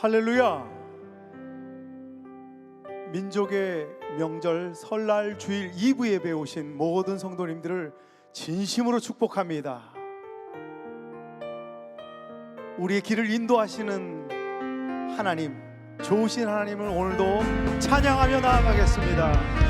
할렐루야. 민족의 명절 설날 주일 2부 예배에 오신 모든 성도님들을 진심으로 축복합니다. 우리의 길을 인도하시는 하나님, 좋으신 하나님을 오늘도 찬양하며 나아가겠습니다.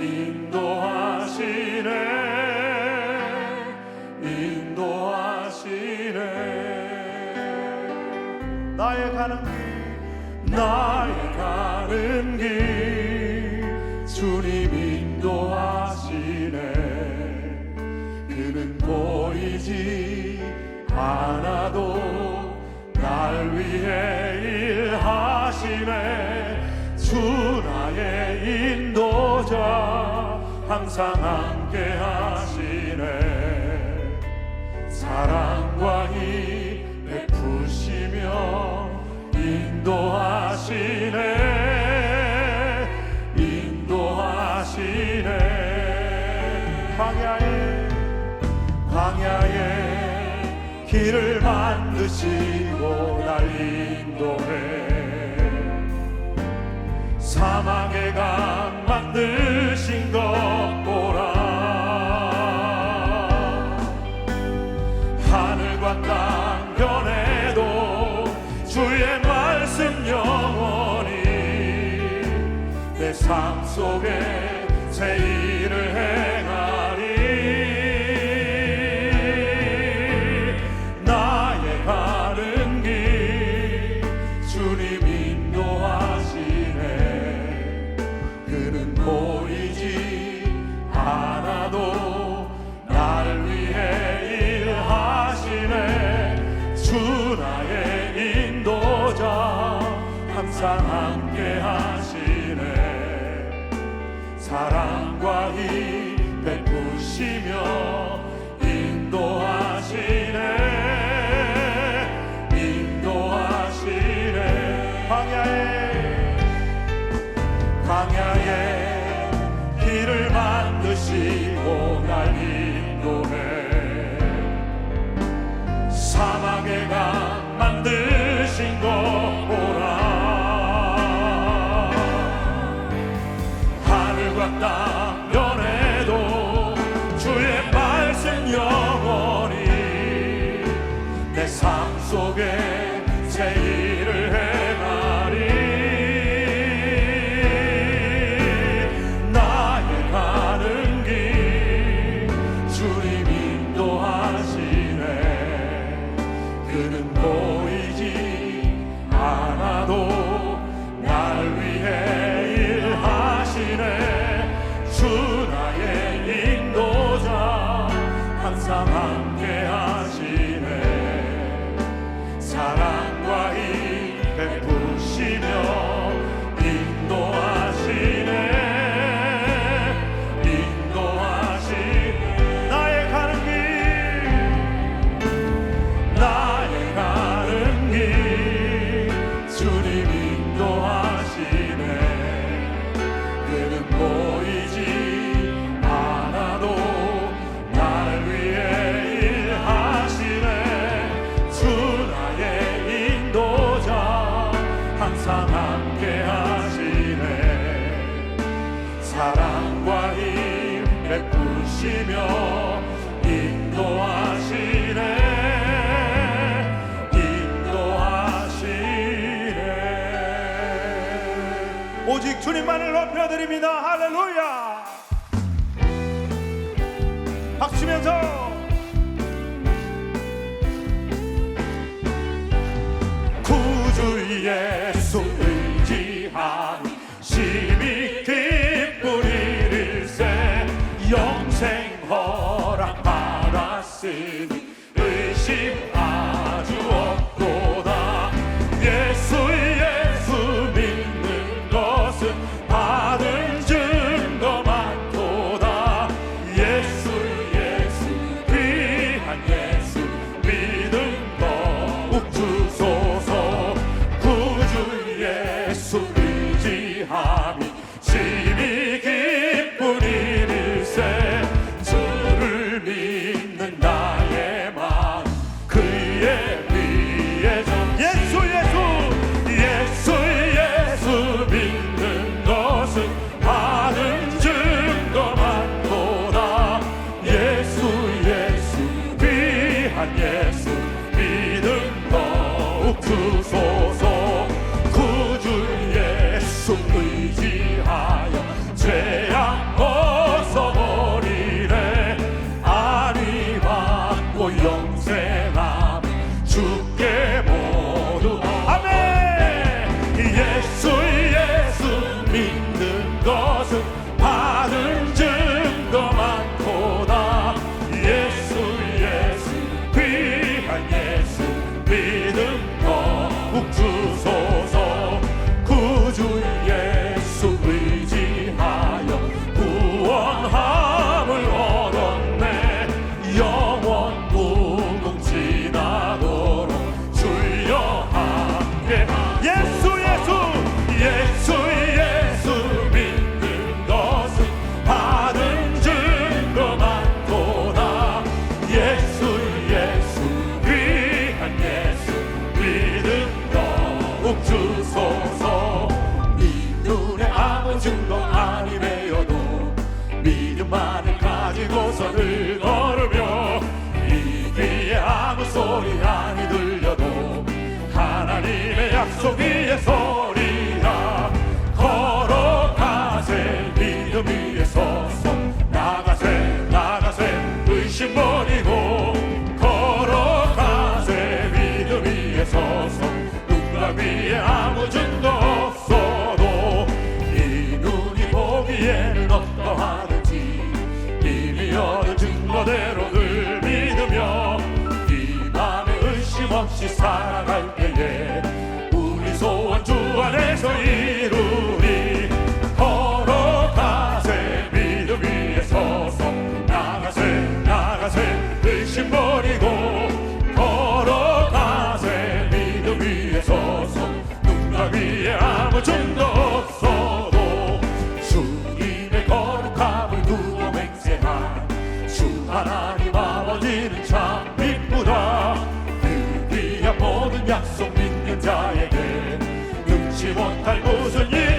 인도하시네. 인도하시네. 나의 가는 길 나의 가는 길. 주님 인도하시네. 그는 보이지 않아도 날 위해 일 항상 함께 하시네. 사랑과 힘 베푸시며 인도하시네. 인도하시네. 광야에 광야에 길을 만드시고 날 인도해. 사막의 강 만드 말씀 영원히 내 삶 속에 새 일을 행 함께 하시네. 사랑과 힘 베푸시며 인도하시네. 인도하시네. 광야에 광야에 길을 만드시고 날 인도해 사막의 강 만드신 것 항상 함께 주님만을 높여드립니다. 할렐루야. 박수면서 의지함이 할 무슨 일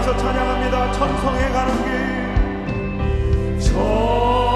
여기서 찬양합니다. 천성에 가는 길. 천